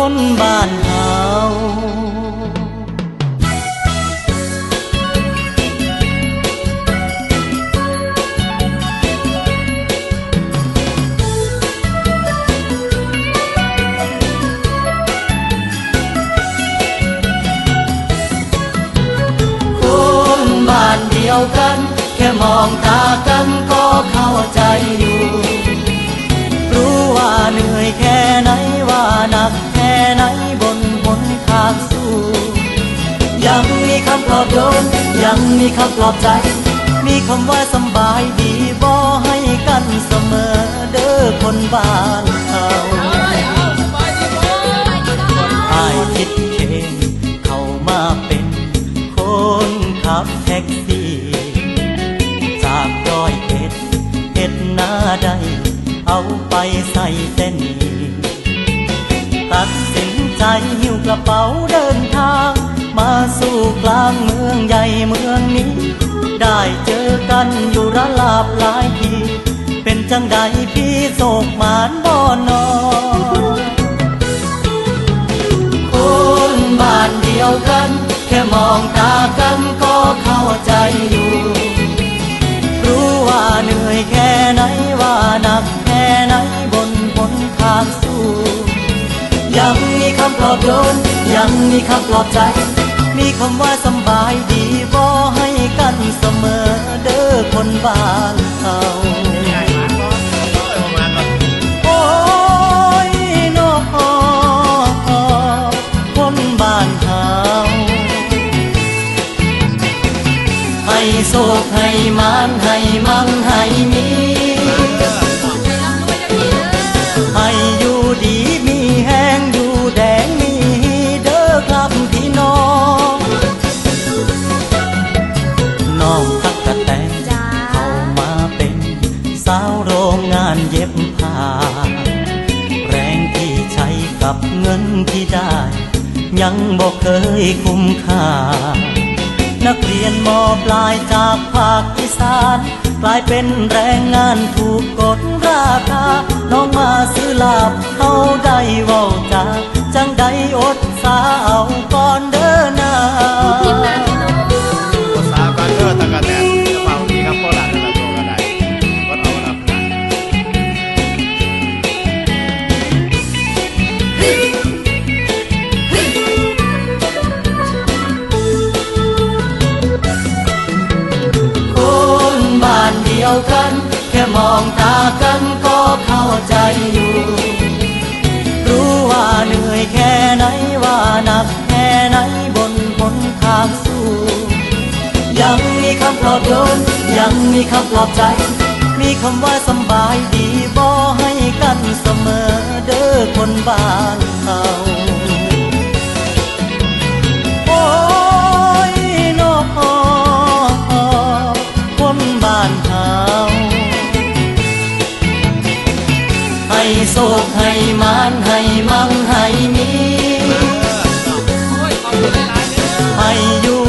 บ้านเฮาคนบ้านเดียวกัน แค่มองตากันก็เข้าใจอยู่ รู้ว่าเหนื่อยแค่ไหนว่านัก อบโยนยังมีคำปลอบใจ มีคำว่าสบายดีบ่ให้กันเสมอเด้อคนบ้านเขาอายคิดเองเข้ามาเป็นคนขับแท็กซี่ จากร้อยเอ็ดเอ็ดหน้าใดเอาไปใส่เส้นีตัดสินใจหิ้วกระเป๋าเดิน สู่กลางเมืองใหญ่เมืองนี้ ได้เจอกันอยู่ระลาบหลายทีเป็นจังใดพี่โศกหมานบ่นอคนบ้านเดียวกัน แค่มองตากันก็เข้าใจอยู่ รู้ว่าเหนื่อยแค่ไหนว่าหนักแค่ไหนบนบนทางสู้ยังมีคำปลอบโยนยังมีคำปลอบใจ มีคำว่าสบายดีบ่ให้กันเสมอเด้อคนบ้านเฮาโอ้ยน้อคนบ้านเฮาให้โศกให้มานให้มั่งให้ เงินที่ได้ ยังบอกเคยคุ้มค่า นักเรียนมอปลายจากภาคอีสานกลายเป็นแรงงานถูกกดราคา น้องมาซื้อลาบเขาได้เว้าจาจังใดอดสาเอาก่อนเด้ ใจอยู่ รู้ว่าเหนื่อยแค่ไหนว่าหนักแค่ไหนบนบนทางสู้ยังมีคำปลอบโยนยังมีคำปลอบใจ มีคำว่าสบายดีบ่ให้กันเสมอเด้อคนบ้านเขา โศกให้มานให้มั่งให้มีให้อยู่